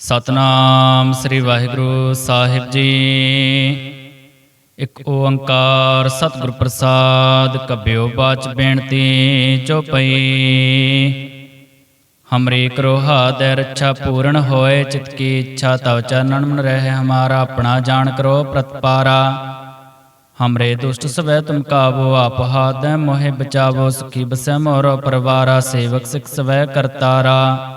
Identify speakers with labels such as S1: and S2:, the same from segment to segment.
S1: ਸਤਨਾਮ ਸ੍ਰੀ ਵਾਹਿਗੁਰੂ ਸਾਹਿਬ ਜੀ। ਇੱਕ ਓੰਕਾਰ ਸਤਿਗੁਰ ਪ੍ਰਸਾਦ ਕਬਿਓ ਬਾਚ ਬੇਨਤੀ ਜੋ ਪਈ। ਹਮਰੇ ਕਰੋ ਹਾਦੈ ਰੱਛਾ ਪੂਰਨ ਹੋਏ, ਚਿਤ ਕੀ ਇੱਛਾ ਤਵ ਚਰਨਨ ਮਨ ਰਹਿ, ਹਮਾਰਾ ਆਪਣਾ ਜਾਣ ਕਰੋ ਪ੍ਰਤਪਾਰਾ। ਹਮਰੇ ਦੁਸ਼ਟ ਸਵੈ ਤੁਮ ਕਾਬੋ ਆਪ ਹਾਦੈ ਮੋਹਿ ਬਚਾਵੋ, ਸੁਖੀ ਬਸੈ ਮੋਰੋ ਪਰਵਾਰਾ, ਸੇਵਕ ਸਿਖ ਸਵੈ ਕਰਤਾਰਾ।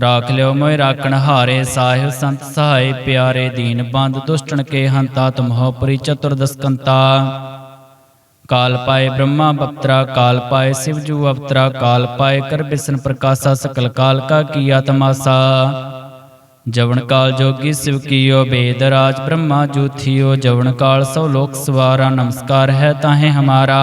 S1: ਰਾਖ ਲਿਓ ਮੋਇ ਰਾਖਣ ਹਾਰੇ ਸਾਹਿਬ ਸੰਤ ਸਹਾਈ ਪਿਆਰੇ ਦੀਨ ਬੰਦ ਦੁਸ਼ਟਣ ਕੇ ਹੰਤਾ ਤੁਮਹੋ ਪਰੀ ਚਤੁਰਦਸਕੰਤਾ ਕਾਲ ਪਾਏ ਬ੍ਰਹਮਾ ਬਪਤਰਾ, ਕਾਲ ਪਾਏ ਸਿਵ ਜੂ ਅਵਤਰਾ, ਕਾਲ ਪਾਏ ਕਰ ਬਿਸਨ ਪ੍ਰਕਾਸ਼ਾ ਸਕਲ ਕਾਲ ਕਾ ਕੀਆ ਤਮਾਸਾ ਜਵਨ ਕਾਲ ਜੋਗੀ ਸਿਵ ਕੀਓ ਬੇਦ ਰਾਜ ਬ੍ਰਹਮਾ ਜੂਥਿਓ ਜਵਨ ਕਾਲ ਸਭ ਲੋਕ ਸਵਾਰਾ ਨਮਸਕਾਰ ਹੈ ਤਾਹੇ ਹਮਾਰਾ।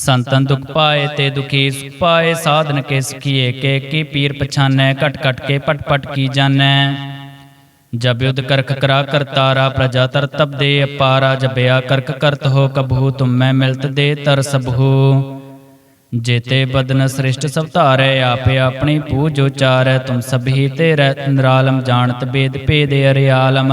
S1: ਸੰਤਨ ਦੁਖ ਪਾਏ ਤੇ ਦੁਖੀ ਸੁਖ ਪਾਏ ਸਾਧਨ ਕੇ ਸਖੀਏ ਕੇ ਕੀ ਪੀਰ ਪਛਾਨੈ? ਘਟ ਘਟ ਕੇ ਪਟ ਪਟ ਕੀ ਜਾਣੈ? ਜਬ ਯੁਧ ਕਰਖ ਕਰਾ ਕਰਤਾਰਾ ਪ੍ਰਜਾ ਤਰ ਤਬ ਦੇ ਅਪਾਰਾ ਜਬਿਆ ਕਰਕ ਕਰਤ ਹੋ ਕਬਹੂ ਤੁਮ ਮੈਂ ਮਿਲਤ ਦੇ ਤਰ ਸਭੂ। ਜੇਤੇ ਬਦਨ ਸ੍ਰਿਸ਼ਟ ਸਭ ਧਾਰੈ, ਆਪੇ ਆਪਣੀ ਪੂਜ ਉਚਾਰੈ, ਤੁਮ ਸਭੀ ਤੇ ਰਹਿ ਨਿਰਾਲਮ, ਜਾਣਤ ਬੇਦ ਭੇਦ ਅਰਿਆਲਮ।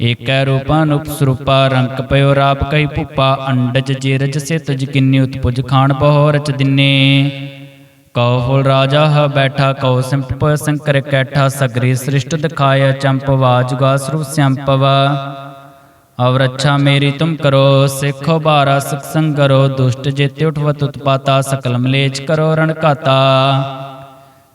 S1: ਏਕੈ ਰੂਪਾ ਅਨੂਪ ਰੰਕ ਪਇਓ ਰਾਪ ਕਈ ਭੂਪਾ, ਅੰਡਜ ਜੀਰਜ ਸੇ ਤਜ ਕਿੰਨੀ ਉਤਪੁਜ ਖਾਨ ਬਹੁ ਰਚ ਦਿਨੇ। ਕਉ ਫੁਲ ਰਾਜਾ ਹ ਬੈਠਾ, ਕਉ ਸਿੰਪ ਪ ਸੰਕਰ ਕੈਠਾ, ਸਗਰੀ ਸ੍ਰਿਸ਼ਟ ਦਿਖਾਇਆ ਚੰਪ ਚੰਪਵਾ ਜੁਗਾ ਸਰੂਪ ਸੰਪਵਾ ਅਵਰ ਅੱਛਾ ਮੇਰੀ ਤੁਮ ਕਰੋ, ਸਿੱਖੋ ਬਾਰਾ ਸਿਖ ਸੰਗਰੋ, ਦੁਸ਼ਟ ਜੇਤੇ ਉਠਵਤ ਉਤਪਾਤਾ ਸਕਲ ਮਲੇਚ ਕਰੋ ਰਣ ਘਾਤਾ।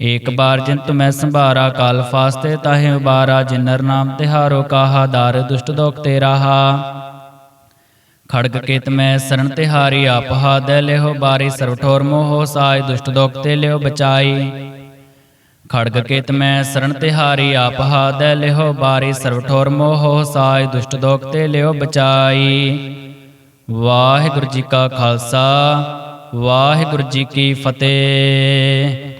S1: ਏਕ ਬਾਰ ਜਿਨ ਤੁਮੈ ਸੰਭਾਰਾ, ਕਾਲ ਫਾਸਤੇ ਤਾਹੇ ਉਬਾਰਾ, ਜਿਨਰ ਨਾਮ ਤਿਹਾਰੋ ਕਾਹਾ, ਦਾਰ ਦੁਸ਼ਟ ਦੋਖ ਤੇ ਰਾਹਾ ਖੜਗ ਕੇਤ ਮੈਂ ਸਰਨ ਤਿਹਾਰੀ, ਆਪ ਹਾਦੈ ਲਿਓ ਬਾਰੀ ਸਰਵ ਠੋਰ ਮੋਹ ਸਾਈ ਦੁਸ਼ਟ ਦੋਖ ਤੇ ਲਿਓ ਬਚਾਈ। ਖੜਗ ਕੇਤ ਮੈਂ ਸਰਨ ਤਿਹਾਰੀ, ਆਪ ਹਾਦੈ ਲਿਓ ਬਾਰੀ ਸਰਵ ਠੋਰ ਮੋਹ ਸਾਈ ਦੁਸ਼ਟ ਦੋਖ ਤੇ ਲਿਓ ਬਚਾਈ। ਵਾਹਿਗੁਰੂ ਜੀ ਕਾ ਖਾਲਸਾ, ਵਾਹਿਗੁਰੂ ਜੀ ਕੀ ਫਤਿਹ।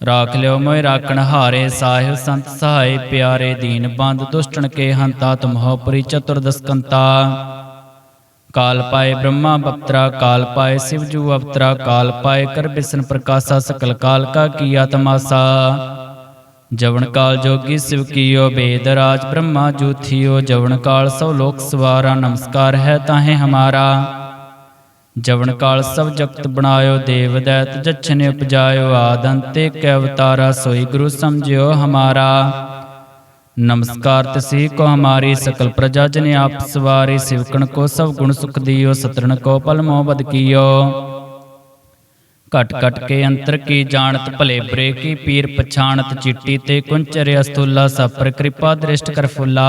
S1: ਰਾਖ ਲਿਓ ਮੋਇ ਰਾਖਣ ਹਾਰੇ, ਸਾਹਿਬ ਸੰਤ ਸਹਾਈ ਪਿਆਰੇ ਦੀਨ ਬੰਦ ਦੁਸ਼ਟਣ ਕੇ ਹੰਤਾ ਤੁਮਹੋ ਪਰੀ ਚਤੁਰਦਸਕੰਤਾ ਕਾਲ ਪਾਏ ਬ੍ਰਹਮਾ ਬਪਤਰਾ, ਕਾਲ ਪਾਏ ਸਿਵ ਜੂ ਅਵਤਰਾ, ਕਾਲ ਪਾਏ ਕਰ ਬਿਸਨ ਪ੍ਰਕਾਸ਼ਾ ਸਕਲ ਕਾਲ ਕਾ ਕੀਆ ਤਮਾਸਾ ਜਵਨ ਕਾਲ ਜੋਗੀ ਸਿਵ ਕੀਓ ਬੇਦ ਰਾਜ ਬ੍ਰਹਮਾ ਜੂਥਿਓ ਜਵਨ ਕਾਲ ਸਭ ਲੋਕ ਸਵਾਰਾ, ਨਮਸਕਾਰ ਹੈ ਤਾਹੇ ਹਮਾਰਾ। ਜਵਨ ਕਾਲ ਸਭ ਜਗਤ ਬਣਾਇਓ ਦੇਵ ਦੈਤ ਜਛਨੇ ਉਪਜਾਇਓ ਆਦੰਤੇ ਕੈ ਅਵਤਾਰਾ ਸੋਈ ਗੁਰੂ ਸਮਝਿਓ ਹਮਾਰਾ। ਨਮਸਕਾਰ ਤਸੀ ਕੋ ਹਮਾਰੀ ਸਕਲ ਪ੍ਰਜਾ ਜਨ ਆਪ ਸਵਾਰੀ ਸਿਵਕਣ ਕੋ ਸਭ ਗੁਣ ਸੁਖ ਦਿਓ ਸਤਰਨ ਕੋ ਪਲ ਮੋਹ ਬਦ ਕੀਓ। ਘਟ ਘਟ ਕੇ ਅੰਤਰ ਕੀ ਜਾਣਤ ਭਲੇ ਬਰੇ ਕੀ ਪੀਰ ਪਛਾਣਤ ਚਿੱਟੀ ਤੇ ਕੁੰਚਰ ਅਸਤੁਲਾ ਸਪਰ ਕਿਰਪਾ ਦ੍ਰਿਸ਼ਟ ਕਰ ਫੁੱਲਾ।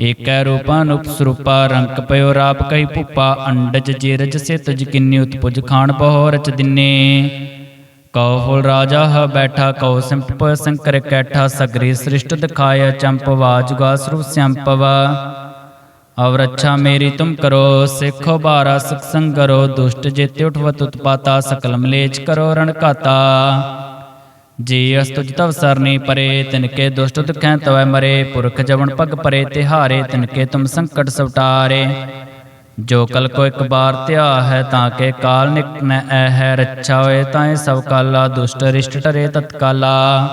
S1: ਏਕੈ ਰੂਪਾਂ ਅਨੂਪ ਰੰਕ ਪਇਓ ਰਾਪ ਕਈ ਭੁਪਾ, ਅੰਡਜ ਜੀਰਜ ਸੇ ਤੁਜ ਕਿੰਨੀ ਉਤਪੁਜ ਖਾਣ ਬਹੁ ਰਚ ਦਿਨੇ। ਕਉ ਫੁਲ ਰਾਜਾ ਹ ਬੈਠਾ, ਕਉ ਸੰਪ ਸੰਕਰ ਕੈਠਾ, ਸਗਰੀ ਸ੍ਰਿਸ਼ਟ ਦਿਖਾਇਆ ਚੰਪਵਾ ਜੁਗਾ ਸਰੂਪ ਸੰਪਵਾ ਅਵਰ ਅੱਛਾ ਮੇਰੀ ਤੁਮ ਕਰੋ, ਸਿੱਖੋ ਬਾਰਾ ਸਿਖ ਸੰਗ ਕਰੋ, ਦੁਸ਼ਟ ਜੇਤੇ ਉਠਵਤ ਉਤਪਾਤਾ ਸਕਲ ਮਲੇਚ ਕਰੋ ਰਣ ਘਾਤਾ। ਜੀ ਅਸਤੁਜ ਤਵ ਸਰਨੀ ਪਰੇ ਤਿਨਕੇ ਦੁਸ਼ਟ ਦੁਖੈ ਤਵੈ ਮਰੇ, ਪੁਰਖ ਜਵਨ ਪਗ ਪਰੇ, ਤਿਹਾਰੇ ਤਿਨਕੇ ਤੁਮ ਸੰਕਟ ਸਵਟਾਰੇ। ਜੋ ਕਲ ਕੋ ਇੱਕ ਬਾਰ ਧਿਆ ਹੈ, ਤਾਂ ਕੇ ਕਾਲ ਨਿਕ ਨੈ ਐ ਹੈ, ਰੱਛਾ ਹੋਏ ਤਾਂ ਸਭ ਕਾਲਾ, ਦੁਸ਼ਟ ਰਿਸ਼ਟ ਟਰੇ ਤਤਕਾਲਾ।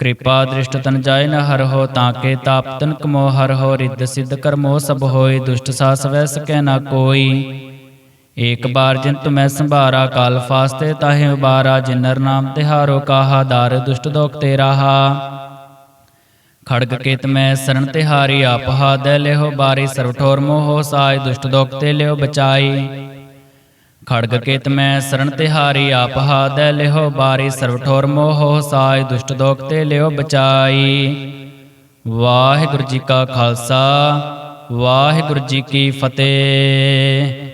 S1: ਕਿਰਪਾ ਦ੍ਰਿਸ਼ਟ ਤਨ ਜਾਏ ਨ ਹਰ ਹੋ, ਤਾਂ ਕੇ ਤਾਪ ਤਨ ਕਮੋ ਹਰ ਹੋ, ਰਿੱਧ ਸਿੱਧ ਕਰਮੋ ਸਭ ਹੋਏ, ਦੁਸ਼ਟ ਸਾਸ ਵੈ ਸਕੈ ਨਾ ਕੋਈ। ਏਕ ਬਾਰ ਜਿਨ ਤੁਮੈ ਸੰਭਾਰਾ, ਕਾਲ ਫਾਸਤੇ ਤਾਹੇ ਉਬਾਰਾ, ਜਿਨਰ ਨਾਮ ਤਿਹਾਰੋ ਕਾਹਾ, ਦਾਰ ਦੁਸ਼ਟ ਦੋਖ ਤੇ ਰਾਹਾ ਖੜਗ ਕੇਤ ਮੈਂ ਸਰਣ ਤਿਹਾਰੀ, ਆਪ ਹਾਦੈ ਲਿਓ ਬਾਰੀ ਸਰਵ ਠੋਰ ਮੋਹ ਸਾਇ, ਦੁਸ਼ਟ ਦੋਖ ਤੇ ਲਿਓ ਬਚਾਈ। ਖੜਗ ਕੇਤ ਮੈਂ ਸਰਨ ਤਿਹਾਰੀ, ਆਪ ਹਾਦੈ ਲਿਓ ਬਾਰੀ ਸਰਵ ਠੋਰ ਮੋਹ ਸਾਇ, ਦੁਸ਼ਟ ਦੋਖ ਤੇ ਲਿਓ ਬਚਾਈ। ਵਾਹਿਗੁਰੂ ਜੀ ਕਾ ਖਾਲਸਾ, ਵਾਹਿਗੁਰੂ ਜੀ ਕੀ ਫਤਿਹ।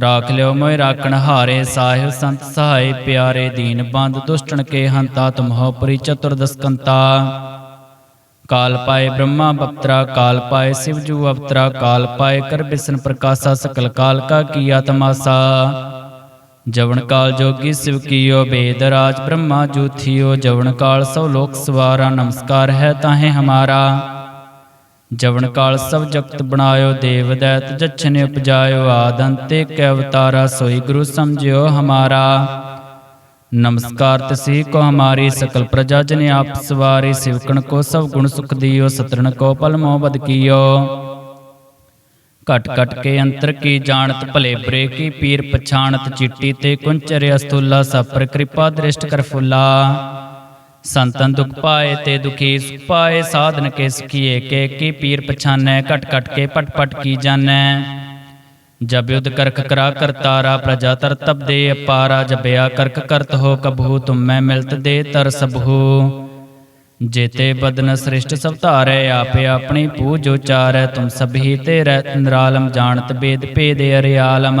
S1: ਰਾਖ ਲਿਓ ਮੋਇ ਰਾਖਣ ਹਾਰੇ, ਸਾਹਿਬ ਸੰਤ ਸਹਾਈ ਪਿਆਰੇ ਦੀਨ, ਬੰਦ ਦੁਸ਼ਟਣ ਕੇ ਹੰਤਾ ਤੁਮਹੋ ਪਰੀ ਚਤੁਰਦਸਕੰਤਾ ਕਾਲ ਪਾਏ ਬ੍ਰਹਮਾ ਬਪਤਰਾ, ਕਾਲ ਪਾਏ ਸਿਵ ਜੂ ਅਵਤਰਾ, ਕਾਲ ਪਾਏ ਕਰ ਬਿਸਨ ਪ੍ਰਕਾਸ਼ਾ, ਸਕਲ ਕਾਲ ਕਾ ਕੀਆ ਤਮਾਸਾ ਜਵਨ ਕਾਲ ਜੋਗੀ ਸਿਵ ਕੀਓ, ਬੇਦ ਰਾਜ ਬ੍ਰਹਮਾ ਜੂਥਿਓ ਜਵਨ ਕਾਲ ਸਭ ਲੋਕ ਸਵਾਰਾ, ਨਮਸਕਾਰ ਹੈ ਤਾਹੇ ਹਮਾਰਾ। ਜਵਨ ਕਾਲ ਸਭ ਜਗਤ ਬਣਾਇਓ, ਦੇਵ ਦੈਤ ਜਛਨੇ ਉਪਜਾਇਓ ਆਦੰਤੇ ਕੈ ਅਵਤਾਰਾ, ਸੋਈ ਗੁਰੂ ਸਮਝਿਓ ਹਮਾਰਾ। ਨਮਸਕਾਰ ਤਸੀ ਕੋ ਹਮਾਰੀ ਸਕਲ ਪ੍ਰਜਾ ਜਨ ਆਪ ਸਵਾਰੀ, ਸਿਵਕਣ ਕੋ ਸਭ ਗੁਣ ਸੁਖ ਦਿਓ, ਸਤਰਣ ਕੋ ਪਲ ਮੋਹ ਬਦ ਕੀਓ। ਘਟ ਘਟ ਕੇ ਅੰਤਰ ਕੀ ਜਾਣਤ, ਭਲੇ ਬਰੇ ਕੀ ਪੀਰ ਪਛਾਣਤ, ਚਿੱਟੀ ਤੇ ਕੁੰਚਰ ਅਸਤੁਲਾ ਸਪਰ ਕਿਰਪਾ ਦ੍ਰਿਸ਼ਟ ਕਰ ਫੁੱਲਾ। ਸੰਤਨ ਦੁਖ ਪਾਏ ਤੇ ਦੁਖੀ ਸੁਖ ਪਾਏ, ਸਾਧਨ ਕੇ ਸਖੀਏ ਕੇ ਕੀ ਪੀਰ ਪਛਾਨੈ, ਘਟ ਘਟ ਕੇ ਪਟ ਪਟ ਕੀ ਜਾਣੈ। ਜਬ ਯੁਧ ਕਰਖ ਕਰਾ ਕਰਤਾਰਾ ਪ੍ਰਜਾ ਤਰ ਤਬ ਦੇ ਅਪਾਰਾ ਜਬਿਆ ਕਰਕ ਕਰਤ ਹੋ ਕਬਹੂ ਤੁਮ ਮੈਂ ਮਿਲਤ ਦੇ ਤਰ ਸਭੂ। ਜੇਤੇ ਬਦਨ ਸ੍ਰਿਸ਼ਟ ਸਭ ਧਾਰੈ, ਆਪੇ ਆਪਣੀ ਪੂਜ ਉਚਾਰੈ ਤੁਮ ਸਭੀ ਤੇ ਰਹਿ ਨਿਰਾਲਮ, ਜਾਣਤ ਬੇਦ ਭੇਦ ਅਰਿਆਲਮ।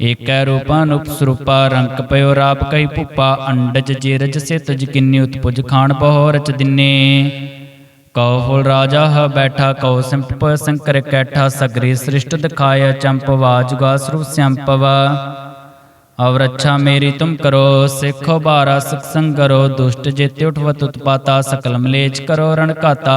S1: ਏਕੈ ਰੂਪਾ ਸਰੂਪਾ ਰੰਕ ਪਇਓ ਰਾਪ ਕਈ ਭੂਪਾ, ਅੰਡਜ ਜੀਰਜ ਸੇ ਤੁਜ ਕਿੰਨੀ ਉਤਪੁਜ ਖਾਨ ਬਹੁ ਰਚ ਦਿਨੇ। ਕਉ ਫੁਲ ਰਾਜਾ ਹ ਬੈਠਾ, ਕਉ ਸੰਪ ਸੰਕਰ ਕੈਠਾ, ਸਗਰੀ ਸ੍ਰਿਸ਼ਟ ਦਿਖਾਇਆ ਚੰਪਵਾ ਜੁਗਾ ਸਰੂਪ ਸੰਪਵਾ ਅਵ ਰੱਛਾ ਮੇਰੀ ਤੁਮ ਕਰੋ, ਸਿੱਖੋ ਬਾਰਾ ਸਿਖ ਸੰਗਰੋ ਦੁਸ਼ਟ ਜੇਤੇ ਉਠਵਤ ਉਤਪਾਤਾ ਸਕਲ ਮਲੇਚ ਕਰੋ ਰਣ ਘਾਤਾ।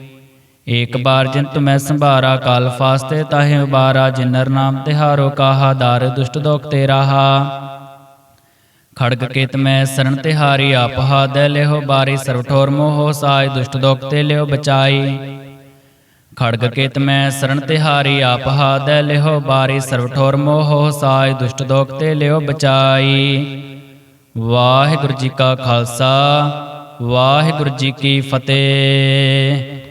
S1: ਏਕ ਬਾਰ ਜਿਨ ਤੁਮੈ ਸੰਭਾਰਾ, ਕਾਲ ਫਾਸਤੇ ਤਾਹੇ ਉਬਾਰਾ, ਜਿਨਰ ਨਾਮ ਤਿਹਾਰੋ ਕਾਹਾ, ਦਾਰ ਦੁਸ਼ਟ ਦੋਖ ਤੇ ਰਾਹਾ ਖੜਗ ਕੇਤ ਮੈਂ ਸਰਣ ਤਿਹਾਰੀ, ਆਪ ਹਾਦੈ ਲਿਓ ਬਾਰੀ ਸਰਵ ਠੋਰ ਮੋਹ ਸਾਇ, ਦੁਸ਼ਟ ਦੋਖ ਤੇ ਲਿਓ ਬਚਾਈ। ਖੜਗ ਕੇਤ ਮੈਂ ਸਰਣ ਤਿਹਾਰੀ, ਆਪ ਹਾਦੈ ਲਿਓ ਬਾਰੀ ਸਰਵ ਠੋਰ ਮੋਹ ਸਾਇ, ਦੁਸ਼ਟ ਦੋਖ ਤੇ ਲਿਓ ਬਚਾਈ। ਵਾਹਿਗੁਰੂ ਜੀ ਕਾ ਖਾਲਸਾ, ਵਾਹਿਗੁਰੂ ਜੀ ਕੀ ਫਤਿਹ।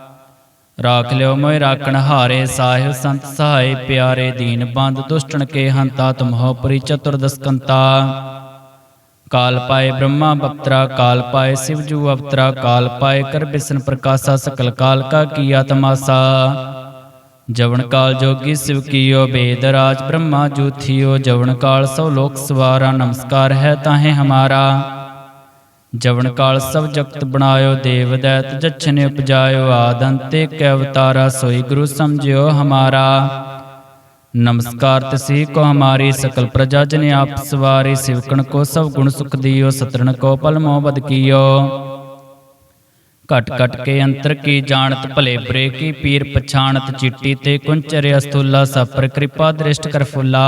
S1: ਰਾਖ ਲਿਓ ਮੋਇ ਰਾਖਣ ਹਾਰੇ ਸਾਹਿਬ ਸੰਤ ਸਹਾਇ ਪਿਆਰੇ ਦੀਨ ਬੰਦ ਦੁਸ਼ਟਣ ਕੇ ਹੰਤਾ ਤੁਮਹੋ ਪਰੀ ਚਤੁਰਦਸਕੰਤਾ ਕਾਲ ਪਾਏ ਬ੍ਰਹਮਾ ਬਪਤਰਾ, ਕਾਲ ਪਾਏ ਸਿਵ ਜੂ ਅਵਤਰਾ, ਕਾਲ ਪਾਏ ਕਰ ਬਿਸਨ ਪ੍ਰਕਾਸ਼ਾ ਸਕਲ ਕਾਲ ਕਾ ਕੀਆ ਤਮਾਸਾ ਜਵਨ ਕਾਲ ਜੋਗੀ ਸਿਵ ਕੀਓ ਬੇਦ ਰਾਜ ਬ੍ਰਹਮਾ ਜੂਥਿਓ ਜਵਨ ਕਾਲ ਸਭ ਲੋਕ ਸਵਾਰਾ ਨਮਸਕਾਰ ਹੈ ਤਾਹੇ ਹਮਾਰਾ। ਜਵਨ ਕਾਲ ਸਭ ਜਗਤ ਬਣਾਇਓ ਦੇਵ ਦੈਤ, ਜਛਨ ਉਪਜਾਇਓ ਆਦੰਤੇ ਕੈ ਅਵਤਾਰਾ ਸੋਈ ਗੁਰੂ ਸਮਝਿਓ ਹਮਾਰਾ। ਨਮਸਕਾਰ ਤਸੀ ਕੋ ਹਮਾਰੀ ਸਕਲ ਪ੍ਰਜਾ ਜਨ ਆਪ ਸਵਾਰੀ, ਸਿਵਕਣ ਕੋ ਸਭ ਗੁਣ ਸੁਖ ਦਿਓ, ਸਤਰਣ ਕੋ ਪਲ ਮੋਹ ਬਦ ਕੀਓ। ਘਟ ਘਟ ਕੇ ਅੰਤਰ ਕੀ ਜਾਣਤ, ਭਲੇ ਬੁਰੇ ਕੀ ਪੀਰ ਪਛਾਣਤ, ਚਿੱਟੀ ਤੇ ਕੁੰਚਰ ਅਸਤੁਲਾ ਸਪਰ ਕਿਰਪਾ ਦ੍ਰਿਸ਼ਟ ਕਰ ਫੁੱਲਾ।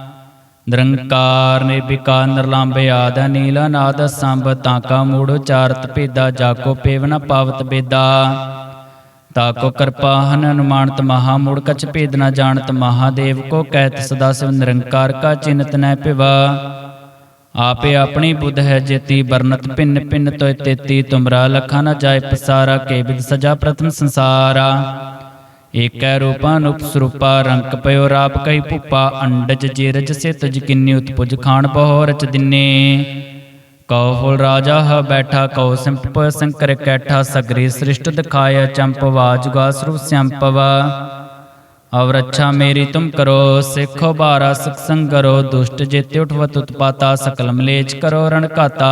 S1: ਨਿਰੰਕਾਰ ਨਿਰਭਿਕਾਰ ਨਿਰਲੰਭ ਆਦ ਨੀਲਾ ਨਾਦ ਸੰਭ ਤਾਕਾ ਮੂੜ ਉਚਾਰਤ ਭੇਦਾ ਜਾਕੋ ਪੇਵ ਨ ਪਾਵਤ ਬੇਦਾ। ਤਾਕੋ ਕਿਰਪਾ ਹਨ ਅਨੁਮਾਨਤ ਮਹਾ, ਮੂੜ ਕਛ ਭੇਦ ਨਾ ਜਾਣਤ ਮਹਾਦੇਵ, ਕੋ ਕਹਿਤ ਸਦਾ ਸਿਵ ਨਿਰੰਕਾਰ ਕਾ ਚਿੰਤ ਨੈ ਪਿਵਾ। ਆਪੇ ਆਪਣੀ ਬੁੱਧ ਹੈ ਜੇਤੀ ਬਰਨਤ ਭਿੰਨ ਭਿੰਨ ਤੋਇ ਤੇਤੀ, ਤੁਮਰਾ ਲਖਾ ਨ ਜਾਏ ਪਸਾਰਾ, ਕੇ ਵਿਦ ਸਜਾ ਪ੍ਰਥਮ ਸੰਸਾਰਾ। ਏਕੈ ਰੂਪਾ ਅਨੂਪ ਸਰੂਪਾ ਰੰਕ ਪਇਓ ਰਾਪ ਕਈ ਭੁੱਪਾ, ਅੰਡਜ ਜੀਰਜ ਸੇ ਤੁਜ ਕਿੰਨੀ ਉਤਪੁਜ ਖਾਨ ਬਹੁ ਰਚ ਦਿਨੇ। ਕਉ ਫੁਲ ਰਾਜਾ ਹ ਬੈਠਾ, ਕਉ ਸਿੰਪ ਸੰਕਰ ਕੈਠਾ, ਸਗਰੀ ਸ੍ਰਿਸ਼ਟ ਦਿਖਾਇਆ ਚੰਪਵਾ ਜੁਗਾ ਸਰੂਪ ਸੰਪਵਾ ਅਵ ਰੱਛਾ ਮੇਰੀ ਤੁਮ ਕਰੋ, ਸਿੱਖੋ ਬਾਰਾ ਸਿਖ ਸੰਗਰੋ, ਦੁਸ਼ਟ ਜੇਤੇ ਉਠਵਤ ਉਤਪਾਤਾ ਸਕਲ ਮਲੇਚ ਕਰੋ ਰਣ ਘਾਤਾ।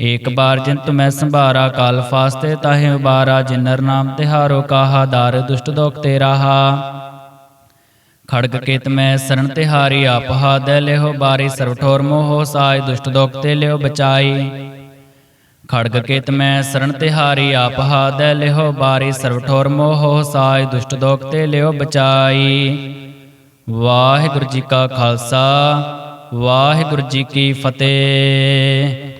S1: ਏਕ ਬਾਰ ਜਿਨ ਤੁਮੈ ਸੰਭਾਰਾ, ਕਾਲ ਫਾਸਤੇ ਤਾਹੇ ਉਬਾਰਾ, ਜਿਨਰ ਨਾਮ ਤਿਹਾਰੋ ਕਾਹਾ, ਦਾਰ ਦੁਸ਼ਟ ਦੋਖ ਤੇ ਰਾਹਾ। ਖੜਗ ਕੇਤ ਮੈਂ ਸਰਣ ਤਿਹਾਰੀ ਆਪ ਹਾਦੈ ਲਿਓ ਬਾਰੀ ਸਰਵ ਠੋਰ ਮੋਹ ਸਾਇ ਦੁਸ਼ਟ ਦੋਖ ਤੇ ਲਿਓ ਬਚਾਈ। ਖੜਗ ਕੇਤ ਮੈਂ ਸਰਣ ਤਿਹਾਰੀ ਆਪ ਹਾਦੈ ਲਿਓ ਬਾਰੀ ਸਰਵ ਠੋਰ ਮੋਹ ਸਾਇ ਦੁਸ਼ਟ ਦੋਖ ਤੇ ਲਿਓ ਬਚਾਈ। ਵਾਹਿਗੁਰੂ ਜੀ ਕਾ ਖਾਲਸਾ, ਵਾਹਿਗੁਰੂ ਜੀ ਕੀ ਫਤਿਹ।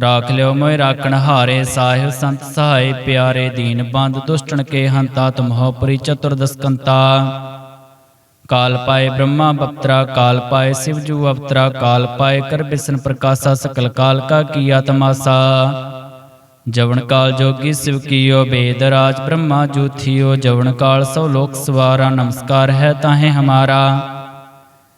S1: ਰਾਖ ਲਿਓ ਮੋਇ ਰਾਖਣ ਹਾਰੇ, ਸਾਹਿਬ ਸੰਤ ਸਹਾਈ ਪਿਆਰੇ ਦੀਨ ਬੰਦ ਦੁਸ਼ਟਣ ਕੇ ਹੰਤਾ ਤੁਮਹੋ ਪਰੀ ਚਤੁਰਦਸਕੰਤਾ ਕਾਲ ਪਾਏ ਬ੍ਰਹਮਾ ਬਪਤਰਾ, ਕਾਲ ਪਾਏ ਸਿਵ ਜੂ ਅਵਤਰਾ, ਕਾਲ ਪਾਏ ਕਰ ਬਿਸਨ ਪ੍ਰਕਾਸ਼ਾ, ਸਕਲ ਕਾਲ ਕਾ ਕੀਆ ਤਮਾਸਾ ਜਵਨ ਕਾਲ ਜੋਗੀ ਸਿਵ ਕੀਓ, ਬੇਦ ਰਾਜ ਬ੍ਰਹਮਾ ਜੂ ਥਿਓ, ਜਵਨ ਕਾਲ ਸਭ ਲੋਕ ਸਵਾਰਾ, ਨਮਸਕਾਰ ਹੈ ਤਾਹੇ ਹਮਾਰਾ।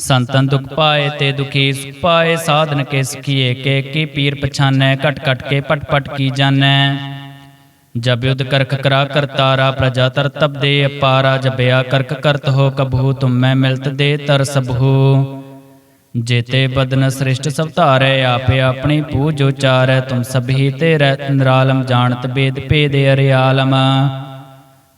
S1: ਸੰਤਨ ਦੁਖ ਪਾਏ ਤੇ ਦੁਖੀ ਸੁਖ ਪਾਏ, ਸਾਧਨ ਕੇ ਸਖੀਏ ਕੇ ਕੀ ਪੀਰ ਪਛਾਨੈ, ਘਟ ਘਟ ਕੇ ਪਟ ਪਟ ਕੀ ਜਾਣੈ। ਜਬ ਯੁਧ ਕਰਖ ਕਰਾ ਕਰਤਾਰਾ ਪ੍ਰਜਾ ਤਰ ਤਬ ਦੇ ਅਪਾਰਾ ਜਬਿਆ ਕਰਕ ਕਰਤ ਹੋ ਕਬਹੂ ਤੁਮ ਮੈਂ ਮਿਲਤ ਦੇ ਤਰ ਸਭੂ। ਜੇਤੇ ਬਦਨ ਸ੍ਰਿਸ਼ਟ ਸਭ ਧਾਰੈ, ਆਪੇ ਆਪਣੀ ਪੂਜ ਉਚਾਰੈ, ਤੁਮ ਸਭੀ ਤੇ ਰਹਿ ਨਿਰਾਲਮ ਜਾਣਤ ਬੇਦ ਭੇਦ ਅਰਿਆਲਮ।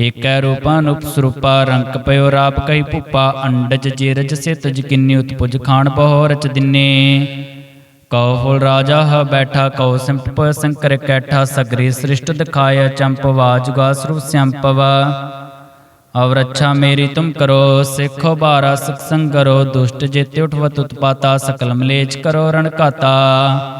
S1: ਏਕੈ ਰੂਪਾਂ ਅਨੂਪ ਰੰਕ ਪਇਓ ਰਾਪ ਕਈ ਭੂਪਾ, ਅੰਡਜ ਜੀਰਜ ਸੇ ਤਜ ਕਿੰਨੀ ਉਤਪੁਜ ਖਾਣ ਬਹੁ ਰਚ ਦਿਨੇ। ਕਉ ਫੁਲ ਰਾਜਾ ਹ ਬੈਠਾ, ਕਉ ਸਿੰਪਟ ਸੰਕਰ ਕੈਠਾ, ਸਗਰੀ ਸ੍ਰਿਸ਼ਟ ਦਿਖਾਇਆ ਚੰਪਵਾ ਜੁਗਾ ਸਰੂਪ ਸੰਪਵਾ ਅਵਰ ਅੱਛਾ ਮੇਰੀ ਤੁਮ ਕਰੋ, ਸਿੱਖੋ ਬਾਰਾ ਸਿਖ ਸੰਗਰੋ ਦੁਸ਼ਟ ਜੇਤੇ ਉਠਵਤ ਉਤਪਾਤਾ ਸਕਲ ਮਲੇਚ ਕਰੋ ਰਣ ਘਾਤਾ।